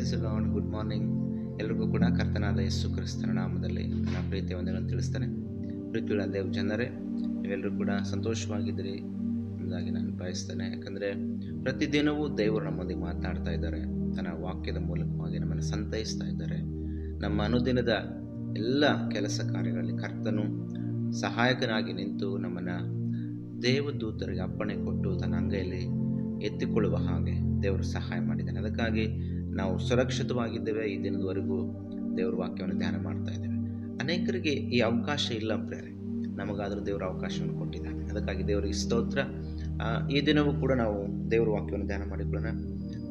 Price good morning ಎಲ್ರಿಗೂ ಕೂಡ ಕರ್ತನಾದ ಯಸ್ಸು ಕ್ರಿಸ್ತನ ನಾಮದಲ್ಲಿ ನನ್ನ ಪ್ರೀತಿಯ ಒಂದನ್ನು ತಿಳಿಸ್ತಾನೆ. ಪ್ರೀತಿಯುಳ್ಳ ದೇವ್ ಜನರೇ, ನೀವೆಲ್ಲರೂ ಕೂಡ ಸಂತೋಷವಾಗಿದ್ದೀರಿ ಎಂಬುದಾಗಿ ನಾನು ಬಯಸ್ತೇನೆ. ಯಾಕಂದರೆ ಪ್ರತಿದಿನವೂ ದೇವರು ನಮ್ಮೊಂದಿಗೆ ಮಾತನಾಡ್ತಾ ಇದ್ದಾರೆ. ತನ್ನ ವಾಕ್ಯದ ಮೂಲಕವಾಗಿ ನಮ್ಮನ್ನು ಸಂತೈಸ್ತಾ ಇದ್ದಾರೆ. ನಮ್ಮ ಅನುದಿನದ ಎಲ್ಲ ಕೆಲಸ ಕಾರ್ಯಗಳಲ್ಲಿ ಕರ್ತನು ಸಹಾಯಕನಾಗಿ ನಿಂತು ನಮ್ಮನ್ನು ದೇವದೂತರಿಗೆ ಅಪ್ಪಣೆ ಕೊಟ್ಟು ತನ್ನ ಅಂಗೈಯಲ್ಲಿ ಎತ್ತಿಕೊಳ್ಳುವ ಹಾಗೆ ದೇವರು ಸಹಾಯ ಮಾಡಿದ್ದಾನೆ. ಅದಕ್ಕಾಗಿ ನಾವು ಸುರಕ್ಷಿತವಾಗಿದ್ದೇವೆ ಈ ದಿನದವರೆಗೂ ದೇವರ ವಾಕ್ಯವನ್ನು ಧ್ಯಾನ ಮಾಡ್ತಾ ಇದ್ದೇವೆ. ಅನೇಕರಿಗೆ ಈ ಅವಕಾಶ ಇಲ್ಲ ಪ್ರೇರೆ ನಮಗಾದರೂ ದೇವರ ಅವಕಾಶವನ್ನು ಕೊಟ್ಟಿದ್ದಾನೆ. ಅದಕ್ಕಾಗಿ ದೇವರಿಗೆ ಸ್ತೋತ್ರ. ಈ ದಿನವೂ ಕೂಡ ನಾವು ದೇವರ ವಾಕ್ಯವನ್ನು ಧ್ಯಾನ ಮಾಡಿಕೊಳ್ಳೋಣ.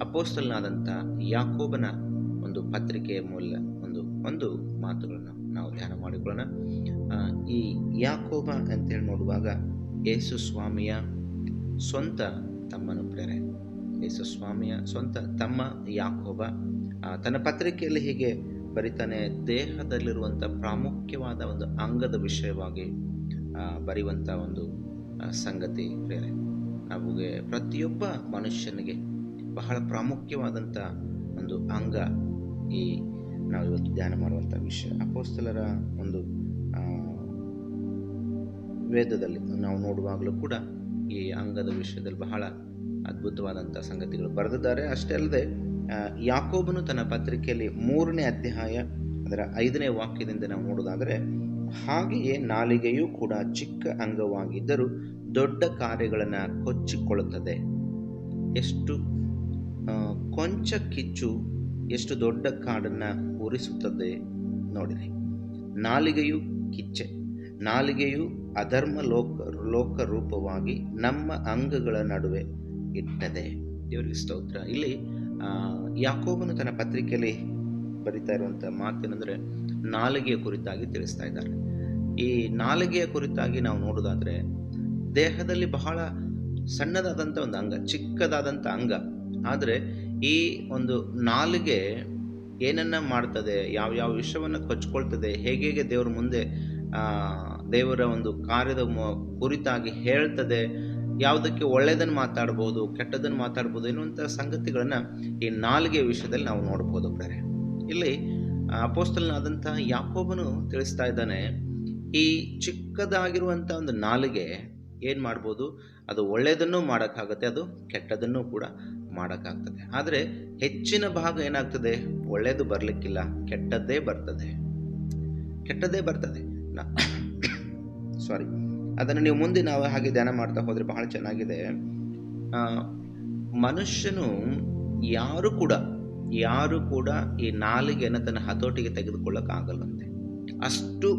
ಅಪೋಸ್ತಲನಾದಂಥ ಯಾಕೋಬನ ಒಂದು ಪತ್ರಿಕೆಯ ಮೂಲ ಒಂದು ಒಂದು ಮಾತುಗಳನ್ನು ನಾವು ಧ್ಯಾನ ಮಾಡಿಕೊಳ್ಳೋಣ. ಈ ಯಾಕೋಬ ಅಂತೇಳಿ ನೋಡುವಾಗ ಯೇಸು ಸ್ವಾಮಿಯ ಸ್ವಂತ ತಮ್ಮನು ಪ್ರೇರೆ ಯೇಸು ಸ್ವಾಮಿಯ ಸ್ವಂತ ತಮ್ಮ ಯಾಕೋಬ ತನ್ನ ಪತ್ರಿಕೆಯಲ್ಲಿ ಹೀಗೆ ಬರಿತಾನೆ ದೇಹದಲ್ಲಿರುವಂಥ ಪ್ರಾಮುಖ್ಯವಾದ ಒಂದು ಅಂಗದ ವಿಷಯವಾಗಿ ಬರೆಯುವಂಥ ಒಂದು ಸಂಗತಿ ಬೇರೆ ನಮಗೆ ಪ್ರತಿಯೊಬ್ಬ ಮನುಷ್ಯನಿಗೆ ಬಹಳ ಪ್ರಾಮುಖ್ಯವಾದಂಥ ಒಂದು ಅಂಗ ಈ ನಾವು ಇವತ್ತು ಧ್ಯಾನ ಮಾಡುವಂಥ ವಿಷಯ. ಅಪೋಸ್ತಲರ ಒಂದು ವೇದದಲ್ಲಿ ನಾವು ನೋಡುವಾಗಲೂ ಕೂಡ ಈ ಅಂಗದ ವಿಷಯದಲ್ಲಿ ಬಹಳ ಅದ್ಭುತವಾದಂಥ ಸಂಗತಿಗಳು ಬರೆದಿದ್ದಾರೆ. ಅಷ್ಟೇ ಅಲ್ಲದೆ ಯಾಕೋಬನು ತನ್ನ ಪತ್ರಿಕೆಯಲ್ಲಿ ಮೂರನೇ ಅಧ್ಯಾಯ, ಅದರ ಐದನೇ ವಾಕ್ಯದಿಂದ ನಾವು ನೋಡೋದಾದರೆ ಹಾಗೆಯೇ ನಾಲಿಗೆಯೂ ಕೂಡ ಚಿಕ್ಕ ಅಂಗವಾಗಿದ್ದರೂ ದೊಡ್ಡ ಕಾರ್ಯಗಳನ್ನು ಕೊಚ್ಚಿಕೊಳ್ಳುತ್ತದೆ. ಎಷ್ಟು? ಕೊಂಚ ಕಿಚ್ಚು ಎಷ್ಟು ದೊಡ್ಡ ಕಾಡನ್ನು ಉರಿಸುತ್ತದೆ ನೋಡಿರಿ. ನಾಲಿಗೆಯು ಕಿಚ್ಚೆ, ನಾಲಿಗೆಯು ಅಧರ್ಮ ಲೋಕ ಲೋಕ ರೂಪವಾಗಿ ನಮ್ಮ ಅಂಗಗಳ ನಡುವೆ ಇಟ್ಟದೆ. ದೇವರಿಗೆ ಸ್ತೋತ್ರ. ಇಲ್ಲಿ ಯಾಕೋಬನು ತನ್ನ ಪತ್ರಿಕೆಯಲ್ಲಿ ಬರಿತಾ ಇರುವಂಥ ಮಾತೇನೆಂದರೆ ನಾಲಿಗೆಯ ಕುರಿತಾಗಿ ತಿಳಿಸ್ತಾ ಇದ್ದಾರೆ. ಈ ನಾಲಿಗೆಯ ಕುರಿತಾಗಿ ನಾವು ನೋಡೋದಾದರೆ, ದೇಹದಲ್ಲಿ ಬಹಳ ಸಣ್ಣದಾದಂಥ ಒಂದು ಅಂಗ ಚಿಕ್ಕದಾದಂಥ ಅಂಗ. ಆದರೆ ಈ ಒಂದು ನಾಲಿಗೆ ಏನನ್ನ ಮಾಡ್ತದೆ, ಯಾವ ಯಾವ ವಿಷಯವನ್ನು ಕೊಚ್ಕೊಳ್ತದೆ, ಹೇಗೆ ಹೇಗೆ ದೇವರ ಮುಂದೆ ದೇವರ ಒಂದು ಕಾರ್ಯದ ಕುರಿತಾಗಿ ಹೇಳ್ತದೆ ಯಾವುದಕ್ಕೆ ಒಳ್ಳೆಯದನ್ನು ಮಾತಾಡ್ಬೋದು ಕೆಟ್ಟದನ್ನು ಮಾತಾಡ್ಬೋದು ಎನ್ನುವಂಥ ಸಂಗತಿಗಳನ್ನು ಈ ನಾಲ್ಗೆ ವಿಷಯದಲ್ಲಿ ನಾವು ನೋಡ್ಬೋದು ಬೇರೆ ಇಲ್ಲಿ ಅಪೋಸ್ತಲನಾದಂಥ ಯಾಕೋಬನು ತಿಳಿಸ್ತಾ ಇದ್ದಾನೆ, ಈ ಚಿಕ್ಕದಾಗಿರುವಂಥ ಒಂದು ನಾಲಿಗೆ ಏನು ಮಾಡ್ಬೋದು, ಅದು ಒಳ್ಳೆಯದನ್ನು ಮಾಡೋಕ್ಕಾಗತ್ತೆ, ಅದು ಕೆಟ್ಟದನ್ನು ಕೂಡ ಮಾಡೋಕ್ಕಾಗ್ತದೆ. ಆದರೆ ಹೆಚ್ಚಿನ ಭಾಗ ಏನಾಗ್ತದೆ ಒಳ್ಳೆಯದು ಬರಲಿಕ್ಕಿಲ್ಲ, ಕೆಟ್ಟದ್ದೇ ಬರ್ತದೆ. ಕೆಟ್ಟದ್ದೇ ಬರ್ತದೆ. ಸಾರಿ ಅದನ್ನು ನೀವು ಮುಂದೆ ನಾವು ಹಾಗೆ ಧ್ಯಾನ ಮಾಡ್ತಾ ಹೋದರೆ ಬಹಳ ಚೆನ್ನಾಗಿದೆ. ಮನುಷ್ಯನು ಯಾರು ಕೂಡ ಯಾರು ಕೂಡ ಈ ನಾಲಿಗೆಯನ್ನು ತನ್ನ ಹತೋಟಿಗೆ ತೆಗೆದುಕೊಳ್ಳೋಕ್ಕಾಗಲ್ಲಂತೆ ಅಷ್ಟು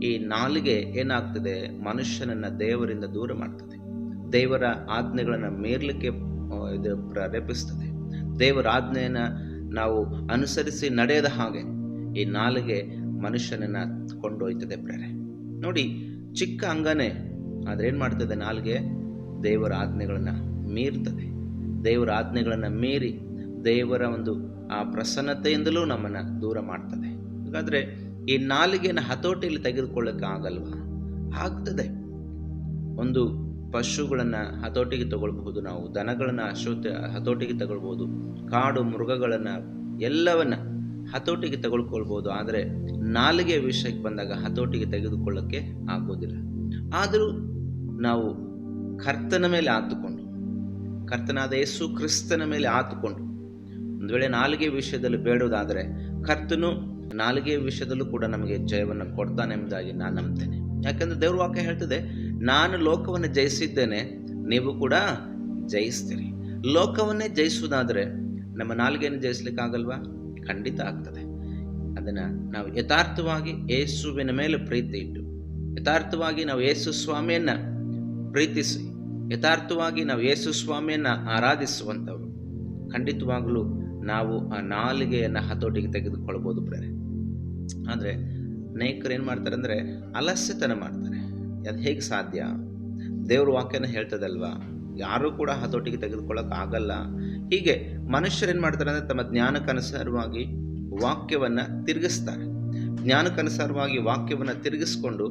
ಈ ನಾಲಿಗೆ ಏನಾಗ್ತದೆ? ಮನುಷ್ಯನನ್ನು ದೇವರಿಂದ ದೂರ ಮಾಡ್ತದೆ. ದೇವರ ಆಜ್ಞೆಗಳನ್ನು ಮೀರ್ಲಿಕ್ಕೆ ಇದು ಪ್ರೇರೇಪಿಸ್ತದೆ. ದೇವರ ಆಜ್ಞೆಯನ್ನು ನಾವು ಅನುಸರಿಸಿ ನಡೆಯದ ಹಾಗೆ ಈ ನಾಲಿಗೆ ಮನುಷ್ಯನನ್ನು ಕೊಂಡೊಯ್ತದೆ ಪ್ರೇರೆ. ನೋಡಿ ಚಿಕ್ಕ ಅಂಗನೇ, ಆದರೆ ಏನು ಮಾಡ್ತದೆ ನಾಲ್ಗೆ? ದೇವರ ಆಜ್ಞೆಗಳನ್ನು ಮೀರ್ತದೆ. ದೇವರ ಆಜ್ಞೆಗಳನ್ನು ಮೀರಿ ದೇವರ ಒಂದು ಆ ಪ್ರಸನ್ನತೆಯಿಂದಲೂ ನಮ್ಮನ್ನು ದೂರ ಮಾಡ್ತದೆ. ಹಾಗಾದರೆ ಈ ನಾಲಿಗೆಯನ್ನು ಹತೋಟಿಯಲ್ಲಿ ತೆಗೆದುಕೊಳ್ಳೋಕೆ ಆಗಲ್ವಾ? ಆಗ್ತದೆ. ಒಂದು ಪಶುಗಳನ್ನು ಹತೋಟಿಗೆ ತಗೊಳ್ಬಹುದು ನಾವು, ದನಗಳನ್ನು ಅಶೋತ ಹತೋಟಿಗೆ ತಗೊಳ್ಬೋದು ಕಾಡು ಮೃಗಗಳನ್ನು ಎಲ್ಲವನ್ನ ಹತೋಟಿಗೆ ತೆಗೆದುಕೊಳ್ಬೋದು ಆದರೆ ನಾಲಿಗೆ ವಿಷಯಕ್ಕೆ ಬಂದಾಗ ಹತೋಟಿಗೆ ತೆಗೆದುಕೊಳ್ಳೋಕ್ಕೆ ಆಗೋದಿಲ್ಲ. ಆದರೂ ನಾವು ಕರ್ತನ ಮೇಲೆ ಆತುಕೊಂಡು, ಕರ್ತನಾದ ಯೇಸು ಕ್ರಿಸ್ತನ ಮೇಲೆ ಆತುಕೊಂಡು, ಒಂದು ವೇಳೆ ನಾಲಿಗೆ ವಿಷಯದಲ್ಲಿ ಬೇಡೋದಾದರೆ ಕರ್ತನು ನಾಲಿಗೆ ವಿಷಯದಲ್ಲೂ ಕೂಡ ನಮಗೆ ಜಯವನ್ನು ಕೊಡ್ತಾನೆ ಎಂಬುದಾಗಿ ನಾನು ನಂಬ್ತೇನೆ. ಯಾಕಂದರೆ ದೇವ್ರ ವಾಕ್ಯ ಹೇಳ್ತದೆ, ನಾನು ಲೋಕವನ್ನು ಜಯಿಸಿದ್ದೇನೆ, ನೀವು ಕೂಡ ಜಯಿಸ್ತೀರಿ. ಲೋಕವನ್ನೇ ಜಯಿಸುವುದಾದರೆ ನಮ್ಮ ನಾಲಿಗೆಯನ್ನು ಜಯಿಸ್ಲಿಕ್ಕಾಗಲ್ವಾ? ಖಂಡಿತ ಆಗ್ತದೆ. ಅದನ್ನು ನಾವು ಯಥಾರ್ಥವಾಗಿ ಯೇಸುವಿನ ಮೇಲೆ ಪ್ರೀತಿ ಇಟ್ಟು, ಯಥಾರ್ಥವಾಗಿ ನಾವು ಯೇಸು ಸ್ವಾಮಿಯನ್ನು ಪ್ರೀತಿಸಿ, ಯಥಾರ್ಥವಾಗಿ ನಾವು ಯೇಸು ಸ್ವಾಮಿಯನ್ನು ಆರಾಧಿಸುವಂಥವ್ರು, ಖಂಡಿತವಾಗಲೂ ನಾವು ಆ ನಾಲಿಗೆಯನ್ನು ಹತೋಟಿಗೆ ತೆಗೆದುಕೊಳ್ಬೋದು ಬೇರೆ ಆದರೆ ಅನೇಕರು ಏನು ಮಾಡ್ತಾರೆ ಅಂದರೆ ಅಲಸ್ಯತನ ಮಾಡ್ತಾರೆ. ಅದು ಹೇಗೆ ಸಾಧ್ಯ? ದೇವ್ರ ವಾಕ್ಯನ ಹೇಳ್ತದಲ್ವಾ? ಯಾರೂ ಕೂಡ ಹತೋಟಿಗೆ ತೆಗೆದುಕೊಳ್ಳೋಕೆ ಆಗಲ್ಲ. ಹೀಗೆ ಮನುಷ್ಯರು ಏನು ಮಾಡ್ತಾರೆ ಅಂದರೆ ತಮ್ಮ ಜ್ಞಾನಕ್ಕನುಸಾರವಾಗಿ ವಾಕ್ಯವನ್ನು ತಿರುಗಿಸ್ತಾರೆ. ಜ್ಞಾನಕ್ಕನುಸಾರವಾಗಿ ವಾಕ್ಯವನ್ನು ತಿರುಗಿಸ್ಕೊಂಡು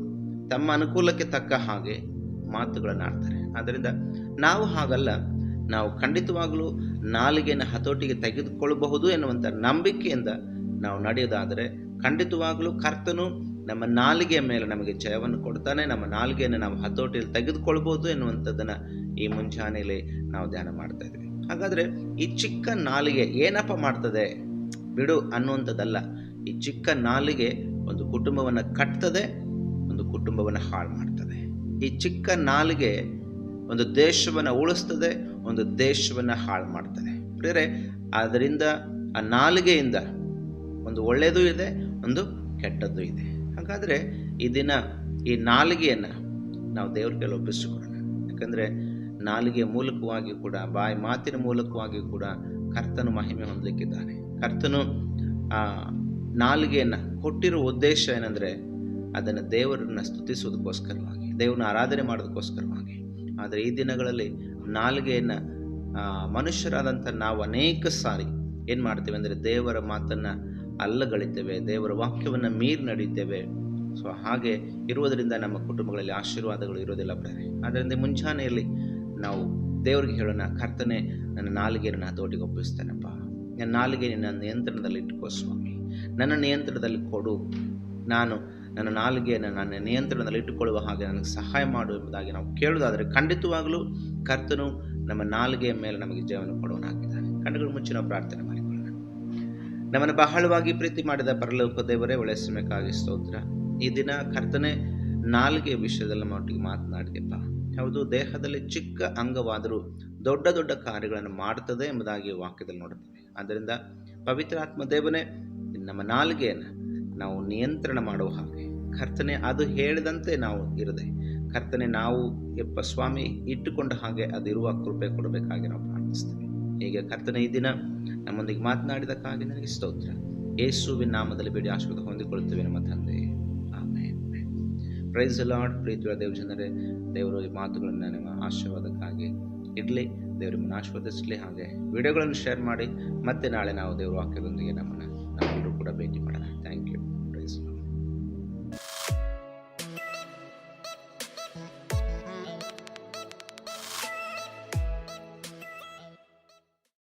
ತಮ್ಮ ಅನುಕೂಲಕ್ಕೆ ತಕ್ಕ ಹಾಗೆ ಮಾತುಗಳನ್ನು ಆಡ್ತಾರೆ. ಆದ್ದರಿಂದ ನಾವು ಹಾಗಲ್ಲ. ನಾವು ಖಂಡಿತವಾಗಲೂ ನಾಲಿಗೆಯನ್ನು ಹತೋಟಿಗೆ ತೆಗೆದುಕೊಳ್ಳಬಹುದು ಎನ್ನುವಂಥ ನಂಬಿಕೆಯಿಂದ ನಾವು ನಡೆಯೋದಾದರೆ ಖಂಡಿತವಾಗಲೂ ಕರ್ತನು ನಮ್ಮ ನಾಲಿಗೆಯ ಮೇಲೆ ನಮಗೆ ಜಯವನ್ನು ಕೊಡ್ತಾನೆ, ನಮ್ಮ ನಾಲಿಗೆಯನ್ನು ನಾವು ಹತೋಟಿಯಲ್ಲಿ ತೆಗೆದುಕೊಳ್ಬೋದು ಎನ್ನುವಂಥದ್ದನ್ನು ಈ ಮುಂಜಾನೆಯಲ್ಲಿ ನಾವು ಧ್ಯಾನ ಮಾಡ್ತಾ ಇದ್ವಿ. ಹಾಗಾದರೆ ಈ ಚಿಕ್ಕ ನಾಲಿಗೆ ಏನಪ್ಪ ಮಾಡ್ತದೆ? ಬಿಡು ಅನ್ನುವಂಥದ್ದಲ್ಲ. ಈ ಚಿಕ್ಕ ನಾಲಿಗೆ ಒಂದು ಕುಟುಂಬವನ್ನು ಕಟ್ತದೆ, ಒಂದು ಕುಟುಂಬವನ್ನು ಹಾಳು ಮಾಡ್ತದೆ. ಈ ಚಿಕ್ಕ ನಾಲಿಗೆ ಒಂದು ದೇಶವನ್ನು ಉಳಿಸ್ತದೆ, ಒಂದು ದೇಶವನ್ನು ಹಾಳು ಮಾಡ್ತದೆ. ಬೇರೆ ಅದರಿಂದ ಆ ನಾಲಿಗೆಯಿಂದ ಒಂದು ಒಳ್ಳೆಯದು ಇದೆ, ಒಂದು ಕೆಟ್ಟದ್ದು ಇದೆ. ಹಾಗಾದರೆ ಈ ದಿನ ಈ ನಾಲಿಗೆಯನ್ನು ನಾವು ದೇವ್ರ ಕೈಲಿ ಒಪ್ಪಿಸಿಕೊಡೋಣ ಯಾಕಂದರೆ ನಾಲಿಗೆಯ ಮೂಲಕವಾಗಿ ಕೂಡ, ಬಾಯಿ ಮಾತಿನ ಮೂಲಕವಾಗಿ ಕೂಡ ಕರ್ತನು ಮಹಿಮೆ ಹೊಂದಲಿಕ್ಕಿದ್ದಾನೆ. ಕರ್ತನು ಆ ನಾಲಿಗೆಯನ್ನು ಕೊಟ್ಟಿರೋ ಉದ್ದೇಶ ಏನಂದರೆ ಅದನ್ನು ದೇವರನ್ನು ಸ್ತುತಿಸುವುದಕ್ಕೋಸ್ಕರವಾಗಿ, ದೇವ್ರನ್ನ ಆರಾಧನೆ ಮಾಡೋದಕ್ಕೋಸ್ಕರವಾಗಿ ಆದರೆ ಈ ದಿನಗಳಲ್ಲಿ ನಾಲಿಗೆಯನ್ನು ಮನುಷ್ಯರಾದಂಥ ನಾವು ಅನೇಕ ಸಾರಿ ಏನು ಮಾಡ್ತೇವೆ ಅಂದರೆ ದೇವರ ಮಾತನ್ನು ಅಲ್ಲಗಳಿದ್ದೇವೆ, ದೇವರ ವಾಕ್ಯವನ್ನು ಮೀರಿ ನಡೀತೇವೆ ಸೊ ಹಾಗೆ ಇರುವುದರಿಂದ ನಮ್ಮ ಕುಟುಂಬಗಳಲ್ಲಿ ಆಶೀರ್ವಾದಗಳು ಇರೋದಿಲ್ಲ ಪ್ರೇರೆ ಆದ್ದರಿಂದ ಮುಂಜಾನೆಯಲ್ಲಿ ನಾವು ದೇವರಿಗೆ ಹೇಳೋಣ, ಕರ್ತನೆ, ನನ್ನ ನಾಲಿಗೆಯನ್ನು ತೋಟಿಗೆ ಒಪ್ಪಿಸ್ತೇನಪ್ಪ ನನ್ನ ನಾಲಿಗೆ ನನ್ನ ನಿಯಂತ್ರಣದಲ್ಲಿ ಇಟ್ಕೋ ಸ್ವಾಮಿ. ನನ್ನ ನಿಯಂತ್ರಣದಲ್ಲಿ ಕೊಡು. ನಾನು ನನ್ನ ನಾಲಿಗೆಯನ್ನು ನನ್ನ ನಿಯಂತ್ರಣದಲ್ಲಿ ಇಟ್ಟುಕೊಳ್ಳುವ ಹಾಗೆ ನನಗೆ ಸಹಾಯ ಮಾಡು ಎಂಬುದಾಗಿ ನಾವು ಕೇಳುವುದಾದರೆ ಖಂಡಿತವಾಗಲೂ ಕರ್ತನು ನಮ್ಮ ನಾಲಿಗೆಯ ಮೇಲೆ ನಮಗೆ ಜೀವನ ಕೊಡುವನಾಗಿದ್ದಾನೆ. ಕಂಡುಗಳು ಮುಚ್ಚಿ ನಾವು ಪ್ರಾರ್ಥನೆ ಮಾಡಿಕೊಳ್ಳೋಣ ನಮ್ಮನ್ನು ಬಹಳವಾಗಿ ಪ್ರೀತಿ ಮಾಡಿದ ಪರಲೋಕ ದೇವರೇ ಒಳ್ಳೆಯ ಸಮಯಕ್ಕಾಗಿ ಸ್ತೋತ್ರ. ಈ ದಿನ ಕರ್ತನೆ ನಾಲ್ಗೆ ವಿಷಯದಲ್ಲಿ ಮಟ್ಟಿಗೆ ಮಾತನಾಡಿದೆಪ್ಪ. ಹೌದು ದೇಹದಲ್ಲಿ ಚಿಕ್ಕ ಅಂಗವಾದರೂ ದೊಡ್ಡ ದೊಡ್ಡ ಕಾರ್ಯಗಳನ್ನು ಮಾಡ್ತದೆ ಎಂಬುದಾಗಿ ವಾಕ್ಯದಲ್ಲಿ ನೋಡುತ್ತೇವೆ. ಆದ್ದರಿಂದ ಪವಿತ್ರಾತ್ಮ ದೇವನೇ, ನಮ್ಮ ನಾಲ್ಗೆಯನ್ನು ನಾವು ನಿಯಂತ್ರಣ ಮಾಡುವ ಹಾಗೆ. ಕರ್ತನೆ, ಅದು ಹೇಳಿದಂತೆ ನಾವು ಇರದೆ, ಕರ್ತನೆ, ನಾವು ಯಪ್ಪ ಸ್ವಾಮಿ ಇಟ್ಟುಕೊಂಡ ಹಾಗೆ ಅದಿರುವ ಕೃಪೆ ಕೊಡಬೇಕಾಗಿ ನಾವು ಪ್ರಾರ್ಥಿಸ್ತೇವೆ. ಈಗ ಕರ್ತನೆ, ಈ ದಿನ ನಮ್ಮೊಂದಿಗೆ ಮಾತನಾಡಿದಕ್ಕಾಗಿ ನನಗೆ ಸ್ತೋತ್ರ. ಯೇಸುವಿನ ನಾಮದಲ್ಲಿ ಬೇಡಿ ಆಶೀರ್ವಾದ ಹೊಂದಿಕೊಳ್ಳುತ್ತೇವೆ ನಮ್ಮ ತಂದೆ. ಆಮೇಲೆ ಪ್ರೈಸ್ ಲಾರ್ಡ್ ಪ್ರೀತಿಯ ದೇವ ಜನರೇ. ದೇವರು ಮಾತುಗಳನ್ನು ನಿಮ್ಮ ಆಶೀರ್ವಾದಕ್ಕಾಗಿ ಇರಲಿ ದೇವರು ನಿಮ್ಮನ್ನು ಆಶೀರ್ವದಿಸಲಿ. ಹಾಗೆ ವಿಡಿಯೋಗಳನ್ನು ಶೇರ್ ಮಾಡಿ. ಮತ್ತೆ ನಾಳೆ ನಾವು ದೇವರ ವಾಕ್ಯದೊಂದಿಗೆ ನಮ್ಮನ್ನು ನಾವೆಲ್ಲರೂ ಕೂಡ ಭೇಟಿ ಮಾಡೋಣ. Thank you price